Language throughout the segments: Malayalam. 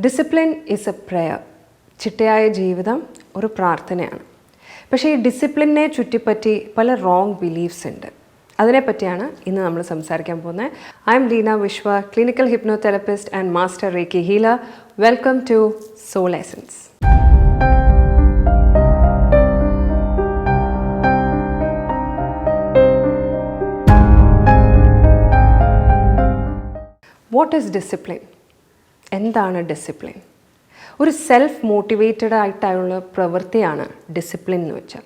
ഡിസിപ്ലിൻ ഈസ് എ പ്രെയർ ചിട്ടയായ ജീവിതം ഒരു പ്രാർത്ഥനയാണ്. പക്ഷേ ഈ ഡിസിപ്ലിനെ ചുറ്റിപ്പറ്റി പല റോങ് ബിലീഫ്സ് ഉണ്ട്. അതിനെപ്പറ്റിയാണ് ഇന്ന് നമ്മൾ സംസാരിക്കാൻ പോകുന്നത്. I am Leena Vishwa clinical hypnotherapist and master reiki healer welcome to Soul Essence what is discipline എന്താണ് ഡിസിപ്ലിൻ ഒരു സെൽഫ് മോട്ടിവേറ്റഡ് ആയിട്ടുള്ള പ്രവൃത്തിയാണ് ഡിസിപ്ലിൻ എന്ന് വെച്ചാൽ.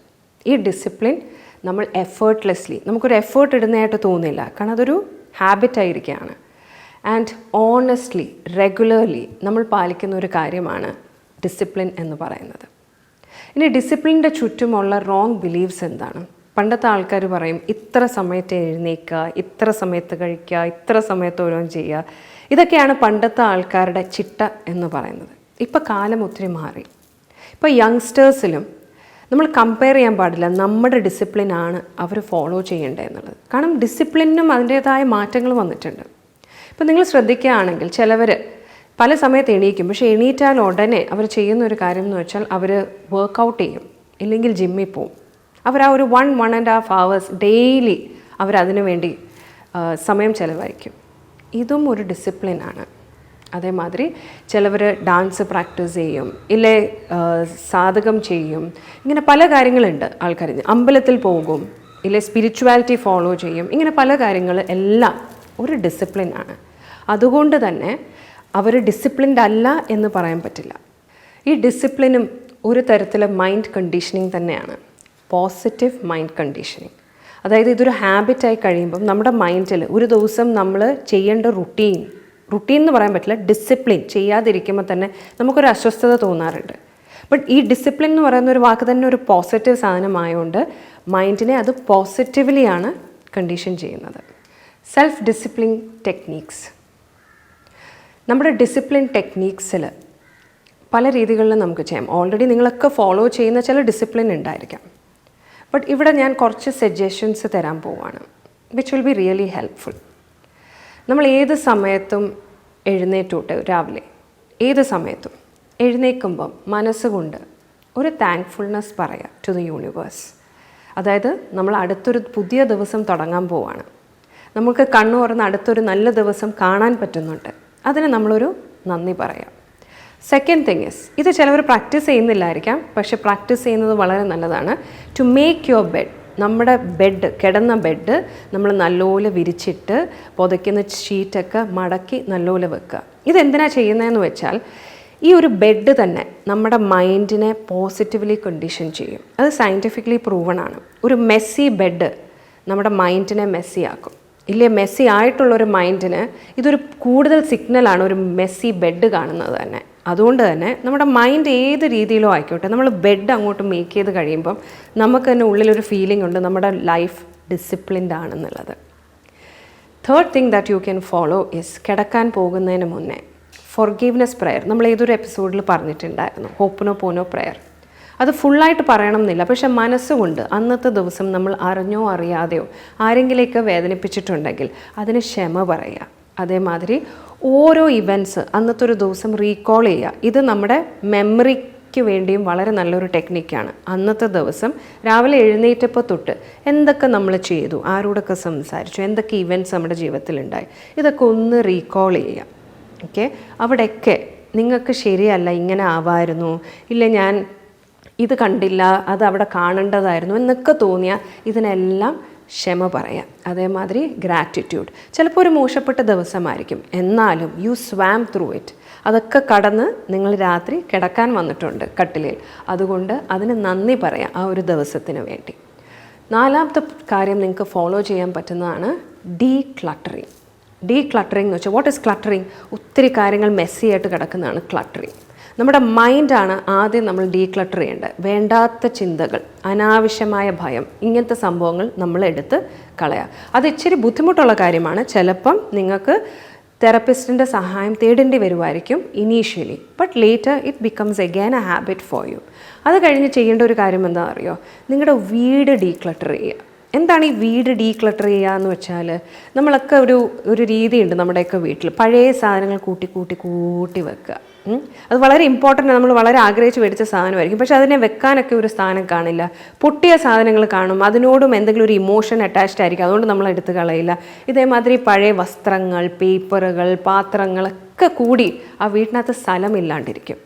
ഈ ഡിസിപ്ലിൻ നമ്മൾ എഫേർട്ട്ലെസ്ലി നമുക്കൊരു എഫേർട്ട് ഇടുന്നതായിട്ട് തോന്നില്ല കാരണം അതൊരു ഹാബിറ്റ് ആയിരിക്കുകയാണ്. ആൻഡ് ഓണസ്റ്റ്ലി റെഗുലർലി നമ്മൾ പാലിക്കുന്ന ഒരു കാര്യമാണ് ഡിസിപ്ലിൻ എന്ന് പറയുന്നത്. ഇനി ഡിസിപ്ലിന്റെ ചുറ്റുമുള്ള റോങ് ബിലീവ്സ് എന്താണ്? പണ്ടത്തെ ആൾക്കാർ പറയും ഇത്ര സമയത്ത് എഴുന്നേക്കുക ഇത്ര സമയത്ത് കഴിക്കുക ഇത്ര സമയത്ത് ഓരോ ചെയ്യുക. ഇതൊക്കെയാണ് പണ്ടത്തെ ആൾക്കാരുടെ ചിട്ട എന്ന് പറയുന്നത്. ഇപ്പോൾ കാലം ഒത്തിരി മാറി. ഇപ്പോൾ യങ്സ്റ്റേഴ്സിലും നമ്മൾ കമ്പയർ ചെയ്യാൻ പാടില്ല നമ്മുടെ ഡിസിപ്ലിനാണ് അവർ ഫോളോ ചെയ്യേണ്ടത് എന്നുള്ളത്. കാരണം ഡിസിപ്ലിനും അതിന്റേതായ മാറ്റങ്ങൾ വന്നിട്ടുണ്ട്. ഇപ്പം നിങ്ങൾ ശ്രദ്ധിക്കുകയാണെങ്കിൽ ചിലവർ പല സമയത്ത് എണീക്കും പക്ഷേ എണീറ്റാൽ ഉടനെ അവർ ചെയ്യുന്ന ഒരു കാര്യം എന്ന് വെച്ചാൽ അവർ വർക്കൗട്ട് ചെയ്യും ഇല്ലെങ്കിൽ ജിമ്മിൽ പോവും. അവർ ആ ഒരു one one and half hours daily അവരതിനു വേണ്ടി സമയം ചിലവഴിക്കും. ഇതും ഒരു ഡിസിപ്ലിനാണ് അതേമാതിരി ചിലവർ ഡാൻസ് പ്രാക്ടീസ് ചെയ്യും ഇല്ലേ സാധകം ചെയ്യും ഇങ്ങനെ പല കാര്യങ്ങളുണ്ട് ആൾക്കാർ അമ്പലത്തിൽ പോകും ഇല്ലേ സ്പിരിച്വാലിറ്റി ഫോളോ ചെയ്യും ഇങ്ങനെ പല കാര്യങ്ങൾ എല്ലാം ഒരു ഡിസിപ്ലിനാണ് അതുകൊണ്ട് തന്നെ അവർ ഡിസിപ്ലിൻഡ് അല്ല എന്ന് പറയാൻ പറ്റില്ല. ഈ ഡിസിപ്ലിനും ഒരു തരത്തിലെ മൈൻഡ് കണ്ടീഷനിങ് തന്നെയാണ്. പോസിറ്റീവ് മൈൻഡ് കണ്ടീഷനിങ് അതായത് ഇതൊരു ഹാബിറ്റായി കഴിയുമ്പം നമ്മുടെ മൈൻഡിൽ ഒരു ദിവസം നമ്മൾ ചെയ്യേണ്ട റുട്ടീൻ റുട്ടീൻ എന്ന് പറയാൻ പറ്റില്ല ഡിസിപ്ലിൻ ചെയ്യാതിരിക്കുമ്പോൾ തന്നെ നമുക്കൊരു അസ്വസ്ഥത തോന്നാറുണ്ട്. ബട്ട് ഈ ഡിസിപ്ലിൻ എന്ന് പറയുന്ന ഒരു വാക്ക് തന്നെ ഒരു പോസിറ്റീവ് സാധനമായതുകൊണ്ട് മൈൻഡിനെ അത് പോസിറ്റീവ്ലിയാണ് കണ്ടീഷൻ ചെയ്യുന്നത്. സെൽഫ് ഡിസിപ്ലിൻ ടെക്നീക്സ് നമ്മുടെ ഡിസിപ്ലിൻ ടെക്നീക്സിൽ പല രീതികളിലും നമുക്ക് ചെയ്യാം. ഓൾറെഡി നിങ്ങളൊക്കെ ഫോളോ ചെയ്യുന്ന ചില ഡിസിപ്ലിൻ ഉണ്ടായിരിക്കാം. ബട്ട് ഇവിടെ ഞാൻ കുറച്ച് സജഷൻസ് തരാൻ പോവാണ് which will be really helpful നമ്മൾ ഏത് സമയത്തും എഴുന്നേറ്റോട്ടെ രാവിലെ? ഏത് സമയത്തും? എഴുന്നേൽക്കുമ്പം മനസ്സുകൊണ്ട് ഒരു താങ്ക്ഫുൾനെസ് പറയാം ടു ദ യൂണിവേഴ്സ് അതായത് നമ്മൾ അടുത്തൊരു പുതിയ ദിവസം തുടങ്ങാൻ പോവാണ്. നമുക്ക് കണ്ണു തുറന്ന് അടുത്തൊരു നല്ല ദിവസം കാണാൻ പറ്റുന്നുണ്ട്. അതിന് നമ്മളൊരു നന്ദി പറയാം. സെക്കൻഡ് തിങ് ഇസ് ഇത് ചിലവർ പ്രാക്ടീസ് ചെയ്യുന്നില്ലായിരിക്കാം പക്ഷെ പ്രാക്ടീസ് ചെയ്യുന്നത് വളരെ നല്ലതാണ്. ടു മേക്ക് യുവർ ബെഡ് നമ്മുടെ ബെഡ് കിടന്ന ബെഡ് നമ്മൾ നല്ലപോലെ വിരിച്ചിട്ട് പുതയ്ക്കുന്ന ഷീറ്റൊക്കെ മടക്കി നല്ലപോലെ വെക്കുക. ഇതെന്തിനാണ് ചെയ്യുന്നതെന്ന് വെച്ചാൽ ഈ ഒരു ബെഡ് തന്നെ നമ്മുടെ മൈൻഡിനെ പോസിറ്റീവ്ലി കണ്ടീഷൻ ചെയ്യും. അത് സയന്റിഫിക്കലി പ്രൂവൺ ആണ്. ഒരു മെസ്സി ബെഡ് നമ്മുടെ മൈൻഡിനെ മെസ്സി ആക്കും. ഇല്ലേ മെസ്സി ആയിട്ടുള്ള ഒരു മൈൻഡിന് ഇതൊരു കൂടുതൽ സിഗ്നലാണ് ഒരു മെസ്സി ബെഡ് കാണുന്നത് തന്നെ. അതുകൊണ്ട് തന്നെ നമ്മുടെ മൈൻഡ് ഏത് രീതിയിലോ ആയിക്കോട്ടെ നമ്മൾ ബെഡ് അങ്ങോട്ട് മേക്ക് ചെയ്ത് കഴിയുമ്പം നമുക്ക് തന്നെ ഉള്ളിലൊരു ഫീലിംഗ് ഉണ്ട് നമ്മുടെ ലൈഫ് ഡിസിപ്ലിൻഡ് ആണെന്നുള്ളത്. Third thing that you can follow is കിടക്കാൻ പോകുന്നതിന് മുന്നേ ഫോർഗീവ്നെസ് പ്രെയർ നമ്മൾ ഏതൊരു എപ്പിസോഡിൽ പറഞ്ഞിട്ടുണ്ടായിരുന്നു? ഹോപ്പനോ പോനോ പ്രെയർ അത് ഫുള്ളായിട്ട് പറയണം എന്നില്ല. പക്ഷെ മനസ്സുകൊണ്ട് അന്നത്തെ ദിവസം നമ്മൾ അറിഞ്ഞോ അറിയാതെയോ ആരെങ്കിലേക്ക് വേദനിപ്പിച്ചിട്ടുണ്ടെങ്കിൽ അതിന് ക്ഷമ പറയുക. അതേമാതിരി ഓരോ ഇവന്റ്സ് അന്നത്തെ ഒരു ദിവസം റീകോൾ ചെയ്യുക. ഇത് നമ്മുടെ മെമ്മറിക്ക് വേണ്ടിയും വളരെ നല്ലൊരു ടെക്നിക്കാണ് അന്നത്തെ ദിവസം രാവിലെ എഴുന്നേറ്റപ്പോൾ തൊട്ട് എന്തൊക്കെ നമ്മൾ ചെയ്തു? ആരോടൊക്കെ സംസാരിച്ചു? എന്തൊക്കെ ഇവന്റ്സ് നമ്മുടെ ജീവിതത്തിലുണ്ടായി? ഇതൊക്കെ ഒന്ന് റീകോൾ ചെയ്യുക. ഓക്കെ അവിടെയൊക്കെ നിങ്ങൾക്ക് ശരിയല്ല ഇങ്ങനെ ആവായിരുന്നു ഇല്ല ഞാൻ ഇത് കണ്ടില്ല അത് അവിടെ കാണേണ്ടതായിരുന്നു എന്നൊക്കെ തോന്നിയാൽ ഇതിനെല്ലാം ക്ഷമ പറയാം. അതേമാതിരി ഗ്രാറ്റിറ്റ്യൂഡ് ചിലപ്പോൾ ഒരു മോശപ്പെട്ട ദിവസമായിരിക്കും. എന്നാലും യു സ്വാം ത്രൂ ഇറ്റ് അതൊക്കെ കടന്ന് നിങ്ങൾ രാത്രി കിടക്കാൻ വന്നിട്ടുണ്ട് കട്ടിലിൽ. അതുകൊണ്ട് അതിന് നന്ദി പറയാം ആ ഒരു ദിവസത്തിന് വേണ്ടി. നാലാമത്തെ കാര്യം നിങ്ങൾക്ക് ഫോളോ ചെയ്യാൻ പറ്റുന്നതാണ് ഡീ ക്ലട്ടറിങ് ഡീ ക്ലട്ടറിങ് എന്ന് വെച്ചാൽ വാട്ട് ഈസ് ക്ലട്ടറിങ് ഒത്തിരി കാര്യങ്ങൾ മെസ്സിയായിട്ട് കിടക്കുന്നതാണ് ക്ലട്ടറിങ് നമ്മുടെ മൈൻഡാണ് ആദ്യം നമ്മൾ ഡീക്ലട്ടർ ചെയ്യേണ്ടത്. വേണ്ടാത്ത ചിന്തകൾ അനാവശ്യമായ ഭയം ഇങ്ങനത്തെ സംഭവങ്ങൾ നമ്മൾ എടുത്ത് കളയാം. അത് ഇച്ചിരി ബുദ്ധിമുട്ടുള്ള കാര്യമാണ്. ചിലപ്പം നിങ്ങൾക്ക് തെറപ്പിസ്റ്റിന്റെ സഹായം തേടേണ്ടി വരുമായിരിക്കും initially but later it becomes again a habit for you അത് കഴിഞ്ഞ് ചെയ്യേണ്ട ഒരു കാര്യം എന്താ അറിയോ? നിങ്ങളുടെ വീട് ഡീക്ലട്ടർ ചെയ്യുക. എന്താണ് ഈ വീട് ഡീക്ലട്ടർ ചെയ്യുക എന്ന് വെച്ചാൽ നമ്മളൊക്കെ ഒരു ഒരു രീതിയുണ്ട് നമ്മുടെയൊക്കെ വീട്ടിൽ പഴയ സാധനങ്ങൾ കൂട്ടി കൂട്ടി കൂട്ടി വെക്കുക. അത് വളരെ ഇമ്പോർട്ടന്റ് നമ്മൾ വളരെ ആഗ്രഹിച്ച് മേടിച്ച സാധനമായിരിക്കും. പക്ഷെ അതിനെ വെക്കാനൊക്കെ ഒരു സ്ഥാനം കാണില്ല. പൊട്ടിയ സാധനങ്ങൾ കാണും. അതിനോടും എന്തെങ്കിലും ഒരു ഇമോഷൻ അറ്റാച്ച്ഡ് ആയിരിക്കും. അതുകൊണ്ട് നമ്മൾ എടുത്ത് കളയില്ല. ഇതേമാതിരി പഴയ വസ്ത്രങ്ങൾ പേപ്പറുകൾ പാത്രങ്ങളൊക്കെ കൂടി ആ വീട്ടിനകത്ത് സ്ഥലമില്ലാണ്ടിരിക്കും.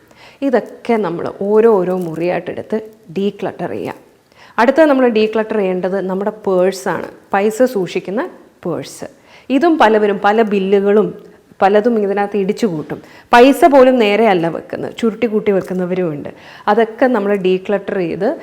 ഇതൊക്കെ നമ്മൾ ഓരോ ഓരോ മുറിയായിട്ടെടുത്ത് ഡീക്ലട്ടർ ചെയ്യുക അടുത്തത് നമ്മൾ ഡീക്ലട്ടർ ചെയ്യേണ്ടത് നമ്മുടെ പേഴ്സാണ് പൈസ സൂക്ഷിക്കുന്ന പേഴ്സ് ഇതും പലവരും പല ബില്ലുകളും പലതും ഇതിനകത്ത് ഇടിച്ചു കൂട്ടും. പൈസ പോലും നേരെയല്ല വെക്കുന്നത്. ചുരുട്ടി കൂട്ടി വെക്കുന്നവരുമുണ്ട് അതൊക്കെ നമ്മൾ ഡീക്ലട്ടർ ചെയ്ത്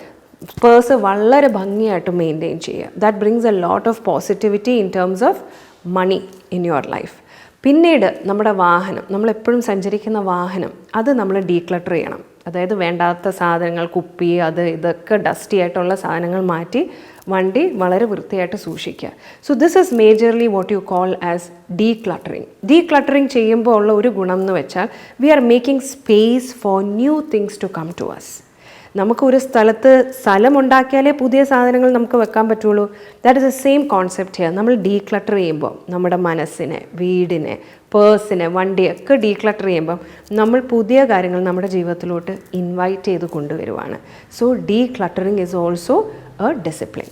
പേഴ്സ് വളരെ ഭംഗിയായിട്ട് മെയിന്റെയിൻ ചെയ്യുക. That brings a lot of positivity in terms of money in your life പിന്നീട് നമ്മുടെ വാഹനം. നമ്മളെപ്പോഴും സഞ്ചരിക്കുന്ന വാഹനം. അത് നമ്മൾ ഡീക്ലട്ടർ ചെയ്യണം. അതായത് വേണ്ടാത്ത സാധനങ്ങൾ കുപ്പി അത് ഇതൊക്കെ ഡസ്റ്റി ആയിട്ടുള്ള സാധനങ്ങൾ മാറ്റി വണ്ടി വളരെ വൃത്തിയായിട്ട് സൂക്ഷിക്കുക. So this is majorly what you call as decluttering decluttering ചെയ്യുമ്പോൾ ഉള്ള ഒരു ഗുണം എന്ന് വെച്ചാൽ we are making space for new things to come to us നമുക്ക് ഒരു സ്ഥലത്ത് സ്ഥലം ഉണ്ടാക്കിയാലേ പുതിയ സാധനങ്ങൾ നമുക്ക് വെക്കാൻ പറ്റുള്ളൂ. That is the same concept ചെയ്യാം നമ്മൾ ഡീക്ലട്ടർ ചെയ്യുമ്പോൾ നമ്മുടെ മനസ്സിനെ വീടിനെ പേഴ്സിനെ വണ്ടിയൊക്കെ ഡീക്ലട്ടർ ചെയ്യുമ്പം നമ്മൾ പുതിയ കാര്യങ്ങൾ നമ്മുടെ ജീവിതത്തിലോട്ട് ഇൻവൈറ്റ് ചെയ്ത് കൊണ്ടുവരുവാണ്. So decluttering is also a discipline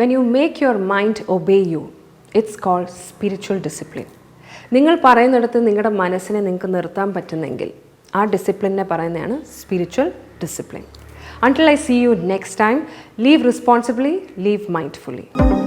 when you make your mind obey you it's called spiritual discipline നിങ്ങൾ പറയുന്നിടത്ത് നിങ്ങളുടെ മനസ്സിനെ നിങ്ങൾക്ക് നിർത്താൻ പറ്റുന്നെങ്കിൽ ആ ഡിസിപ്ലിനെ പറയുന്നതാണ് spiritual discipline Until I see you next time, live responsibly, live mindfully.